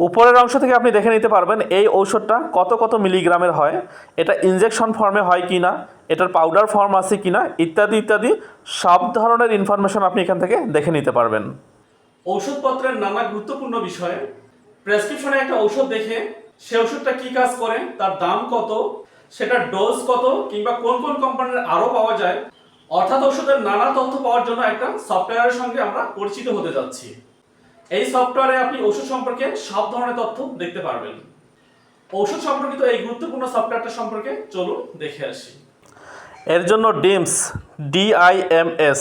উপরের অংশ থেকে আপনি দেখে নিতে পারবেন এই ঔষধটা কত কত মিলিগ্রামের হয়, এটা ইনজেকশন ফর্মে হয় কি না এটার পাউডার ফর্ম আছে কি না ইত্যাদি ইত্যাদি সব ধরনের ইনফরমেশন আপনি এখান থেকে দেখে নিতে পারবেন। ঔষধপত্রের নানা গুরুত্বপূর্ণ বিষয়ে প্রেসক্রিপশনে একটা ঔষধ দেখে সে ওষুধটা কি কাজ করে, তার দাম কত, সেটার ডোজ কত, কিংবা কোন কোন কোম্পানির আরও পাওয়া যায়, অর্থাৎ ওষুধের নানা তথ্য পাওয়ার জন্য একটা সফটওয়্যারের সঙ্গে আমরা পরিচিত হতে যাচ্ছি। এই সফটওয়্যারে আপনি ওষুধ সম্পর্কে সব ধরনের তথ্য দেখতে পারবেন। ওষুধ সম্পর্কিত এই গুরুত্বপূর্ণ সফটওয়্যারটা সম্পর্কে চলুন দেখে আসি। এর জন্য ডিমস ডিআইএমএস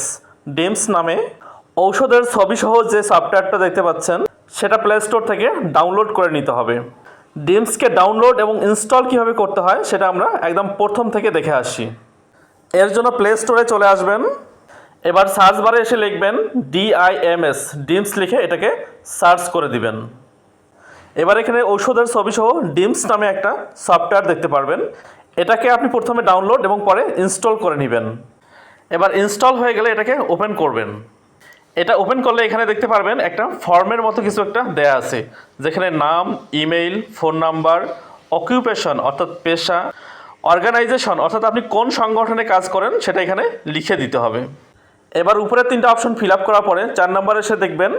ডিমস নামে ঔষধের ছবি সহ যে সফটওয়্যারটা দেখতে পাচ্ছেন, সেটা প্লে স্টোর থেকে ডাউনলোড করে নিতে হবে। ডিমসকে ডাউনলোড এবং ইনস্টল কীভাবে করতে হয়, সেটা আমরা একদম প্রথম থেকে দেখে আসি। এর জন্য প্লে স্টোরে চলে আসবেন। এবার সার্চ বারে এসে লিখবেন ডিআইএমএস ডিমস লিখে এটাকে সার্চ করে দিবেন। এবার এখানে ঔষধের ছবি সহ ডিমস নামে একটা সফটওয়্যার দেখতে পারবেন। এটাকে আপনি প্রথমে ডাউনলোড এবং পরে ইনস্টল করে নেবেন। এবার ইনস্টল হয়ে গেলে এটাকে ওপেন করবেন। এটা ওপেন করলে এখানে দেখতে পারবেন একটা ফর্মের মতো কিছু একটা দেয়া আছে, যেখানে নাম ইমেইল ফোন নাম্বার অকিউপেশন অর্থাৎ পেশা অর্গানাইজেশন অর্থাৎ আপনি কোন সংগঠনে কাজ করেন সেটা এখানে লিখে দিতে হবে। এবার উপরের তিনটা অপশন ফিল আপ করার পরে চার নম্বরে এসে দেখবেন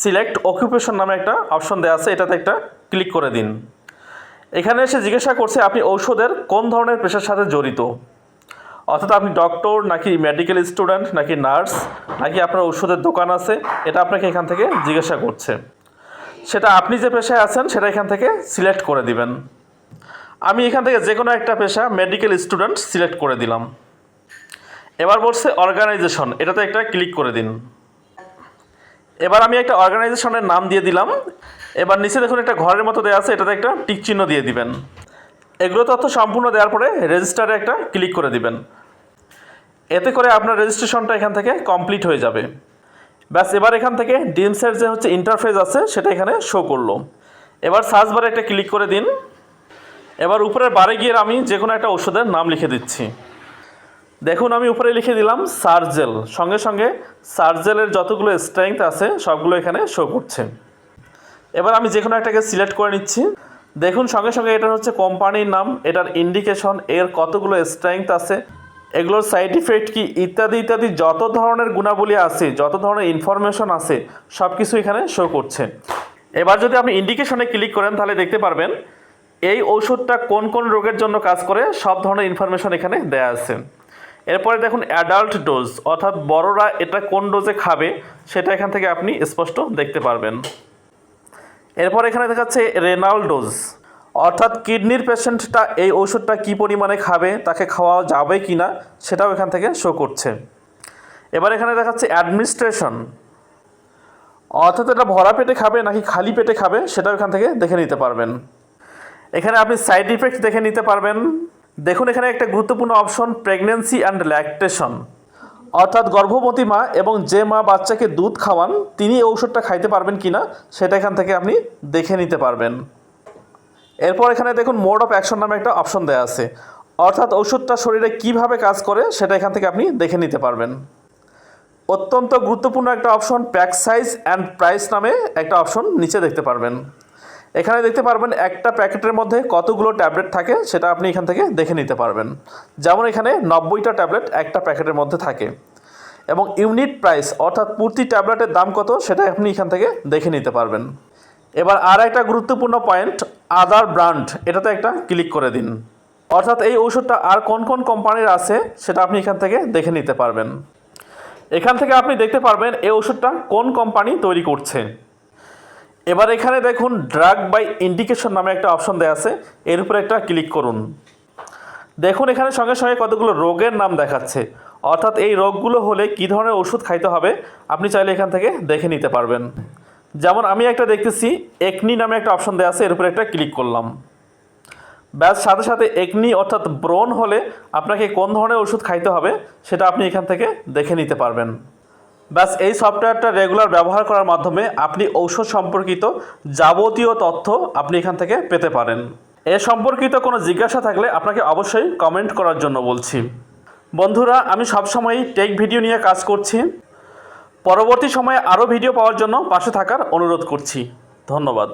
সিলেক্ট অকিউপেশন নামে একটা অপশন দেওয়া আছে, এটাতে একটা ক্লিক করে দিন। এখানে এসে জিজ্ঞাসা করছে আপনি ঔষধের কোন ধরনের পেশার সাথে জড়িত? অর্থাৎ আপনি ডক্টর নাকি মেডিকেল স্টুডেন্ট নাকি নার্স নাকি আপনার ওষুধের দোকান আছে, এটা আপনাকে এখান থেকে জিজ্ঞাসা করছে। সেটা আপনি যে পেশায় আছেন, সেটা এখান থেকে সিলেক্ট করে দিবেন। আমি এখান থেকে যে কোনো একটা পেশা মেডিকেল স্টুডেন্ট সিলেক্ট করে দিলাম। এবার বলছে অর্গানাইজেশন এটাতে একটা ক্লিক করে দিন। এবার আমি একটা অর্গানাইজেশনের নাম দিয়ে দিলাম। এবার নিচে দেখুন একটা ঘরের মতো দেওয়া আছে, এটাতে একটা টিক চিহ্ন দিয়ে দিবেন। এগুলো তথ্য সম্পূর্ণ দেওয়ার পরে রেজিস্টারে একটা ক্লিক করে দিবেন। এতে করে আপনার রেজিস্ট্রেশনটা এখান থেকে কমপ্লিট হয়ে যাবে। ব্যাস, এবার এখান থেকে ডিমসের যে হচ্ছে ইন্টারফেস আছে, সেটা এখানে শো করল। এবার সার্চ বারে একটা ক্লিক করে দিন। এবার উপরের বারে গিয়ে আমি যে কোনো একটা ওষুধের নাম লিখে দিচ্ছি। দেখুন, আমি উপরে লিখে দিলাম সার্জেল। সঙ্গে সঙ্গে সার্জেলের যতগুলো স্ট্রেংথ আছে, সবগুলো এখানে শো করছে। এবার আমি যে কোনো একটাকে সিলেক্ট করে নিচ্ছি। দেখুন, সঙ্গে সঙ্গে এটা হচ্ছে কোম্পানির নাম, এটার ইন্ডিকেশন এর কতগুলো স্ট্রেংথ আছে, এগুলোর সাইড ইফেক্ট কি, ইত্যাদি ইত্যাদি, যত ধরনের গুণাবলী আছে, যত ধরনের ইনফরমেশন আছে সব কিছু এখানে শো করছে। এবার যদি আপনি ইন্ডিকেশনে ক্লিক করেন, তাহলে দেখতে পারবেন, এই ঔষধটা কোন কোন রোগের জন্য কাজ করে, সব ধরনের ইনফরমেশন এখানে দেয়া আছে। এরপরে দেখুন অ্যাডাল্ট ডোজ অর্থাৎ বড়রা এটা কোন ডোজে খাবে সেটা এখান থেকে আপনি স্পষ্ট দেখতে পারবেন। এরপর এখানে দেখাচ্ছে রেনাল ডোজ অর্থাৎ কিডনির পেশেন্টটা এই ওষুধটা কী পরিমাণে খাবে, তাকে খাওয়া যাবে কি না সেটাও এখান থেকে শো করছে। এবার এখানে দেখাচ্ছে অ্যাডমিনিস্ট্রেশন অর্থাৎ এটা ভরা পেটে খাবে নাকি খালি পেটে খাবে সেটাও এখান থেকে দেখে নিতে পারবেন। এখানে আপনি সাইড ইফেক্ট দেখে নিতে পারবেন। দেখুন, এখানে একটা গুরুত্বপূর্ণ অপশন প্রেগনেন্সি অ্যান্ড ল্যাকটেশন অর্থাৎ গর্ভবতী মা এবং যে মা বাচ্চাকে দুধ খাওয়ান, তিনি ঔষধটা খাইতে পারবেন কি না সেটা এখান থেকে আপনি দেখে নিতে পারবেন। এরপর এখানে দেখুন মোড অফ অ্যাকশন নামে একটা অপশন দেওয়া আছে। অর্থাৎ ওষুধটা শরীরে কীভাবে কাজ করে, সেটা এখান থেকে আপনি দেখে নিতে পারবেন। অত্যন্ত গুরুত্বপূর্ণ একটা option pack size and price নামে একটা অপশন নিচে দেখতে পারবেন। এখানে দেখতে পারবেন একটা প্যাকেটের মধ্যে কতগুলো ট্যাবলেট থাকে সেটা আপনি এখান থেকে দেখে নিতে পারবেন। যেমন এখানে নব্বইটা ট্যাবলেট একটা প্যাকেটের মধ্যে থাকে। এবং ইউনিট প্রাইস অর্থাৎ প্রতি ট্যাবলেটের দাম কত সেটা আপনি এখান থেকে দেখে নিতে পারবেন। এবার আর একটা গুরুত্বপূর্ণ পয়েন্ট, আদার ব্র্যান্ড, এটাতে একটা ক্লিক করে দিন। অর্থাৎ এই ওষুধটা আর কোন কোন কোম্পানির আছে সেটা আপনি এখান থেকে দেখে নিতে পারবেন। এখান থেকে আপনি দেখতে পারবেন এই ওষুধটা কোন কোম্পানি তৈরি করছে। এবার এখানে দেখুন ড্রাগ বাই ইন্ডিকেশন নামে একটা অপশন দেওয়া আছে। এর উপরে একটা ক্লিক করুন। দেখুন এখানে সঙ্গে সঙ্গে কতগুলো রোগের নাম দেখাচ্ছে। অর্থাৎ এই রোগগুলো হলে কী ধরনের ওষুধ খাইতে হবে, আপনি চাইলে এখান থেকে দেখে নিতে পারবেন। যেমন আমি একটা দেখতেছি একনি নামে একটা অপশন দেওয়া আছে, এর উপরে একটা ক্লিক করলাম। ব্যাস, সাথে সাথে একনি অর্থাৎ ব্রণ হলে আপনাকে কোন ধরনের ওষুধ খাইতে হবে, সেটা আপনি এখান থেকে দেখে নিতে পারবেন। ব্যাস, এই সফটওয়্যারটা রেগুলার ব্যবহার করার মাধ্যমে আপনি ঔষধ সম্পর্কিত যাবতীয় তথ্য আপনি এখান থেকে পেতে পারেন। এ সম্পর্কিত কোনো জিজ্ঞাসা থাকলে আপনাকে অবশ্যই কমেন্ট করার জন্য বলছি। বন্ধুরা, আমি সবসময়ই টেক ভিডিও নিয়ে কাজ করছি। পরবর্তী সময়ে আরও ভিডিও পাওয়ার জন্য পাশে থাকার অনুরোধ করছি। ধন্যবাদ।